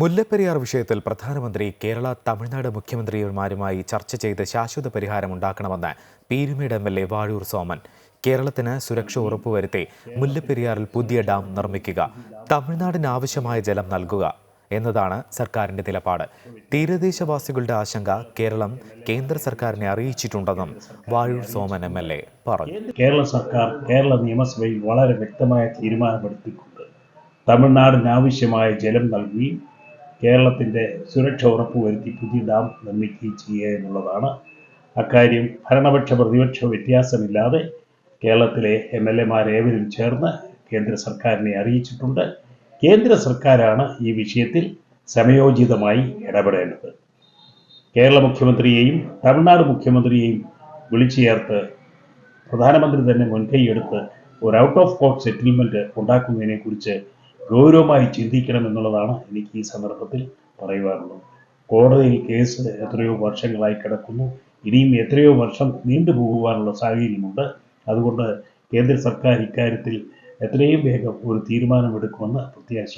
മുല്ലപ്പെരിയാർ വിഷയത്തിൽ പ്രധാനമന്ത്രി കേരള തമിഴ്നാട് മുഖ്യമന്ത്രിമാരുമായി ചർച്ച ചെയ്ത് ശാശ്വത പരിഹാരം ഉണ്ടാക്കണമെന്ന് Peermade M L A Vazhoor Soman. കേരളത്തിന് സുരക്ഷ ഉറപ്പുവരുത്തി മുല്ലപ്പെരിയാറിൽ പുതിയ ഡാം നിർമ്മിക്കുക തമിഴ്നാടിന് ആവശ്യമായ ജലം നൽകുക എന്നതാണ് സർക്കാരിന്റെ നിലപാട്. തീരദേശവാസികളുടെ ആശങ്ക കേരളം കേന്ദ്ര സർക്കാരിനെ അറിയിച്ചിട്ടുണ്ടെന്നും Vazhoor Soman M L A പറഞ്ഞു. കേരള സർക്കാർ കേരള നിയമസഭയിൽ വളരെ വ്യക്തമായ തീരുമാനമെടുത്തിട്ടുണ്ട്. തമിഴ്നാടിന് ആവശ്യമായ ജലം നൽകുകയും കേരളത്തിന്റെ സുരക്ഷ ഉറപ്പുവരുത്തി പുതിയ ഡാം നിർമ്മിക്കുകയും ചെയ്യുക എന്നുള്ളതാണ് അക്കാര്യം. ഭരണപക്ഷ പ്രതിപക്ഷ വ്യത്യാസമില്ലാതെ കേരളത്തിലെ എം എൽ എമാരേവരും ചേർന്ന് കേന്ദ്ര സർക്കാരിനെ അറിയിച്ചിട്ടുണ്ട്. കേന്ദ്ര സർക്കാരാണ് ഈ വിഷയത്തിൽ സമയോചിതമായി ഇടപെടേണ്ടത്. കേരള മുഖ്യമന്ത്രിയെയും തമിഴ്നാട് മുഖ്യമന്ത്രിയെയും വിളിച്ചു ചേർത്ത് പ്രധാനമന്ത്രി തന്നെ മുൻകൈയെടുത്ത് ഒരു ഔട്ട് ഓഫ് കോർട്ട് സെറ്റിൽമെന്റ് ഉണ്ടാക്കുന്നതിനെ കുറിച്ച് ഗൗരവമായി ചിന്തിക്കണം എന്നുള്ളതാണ് എനിക്ക് ഈ സന്ദർഭത്തിൽ പറയുവാനുള്ളത്. കോടതിയിൽ കേസ് എത്രയോ വർഷങ്ങളായി കിടക്കുന്നു. ഇനിയും എത്രയോ വർഷം നീണ്ടു പോകുവാനുള്ള സാഹചര്യമുണ്ട്. അതുകൊണ്ട് കേന്ദ്ര സർക്കാർ ഇക്കാര്യത്തിൽ എത്രയും വേഗം ഒരു തീരുമാനമെടുക്കുമെന്ന് പ്രത്യാശ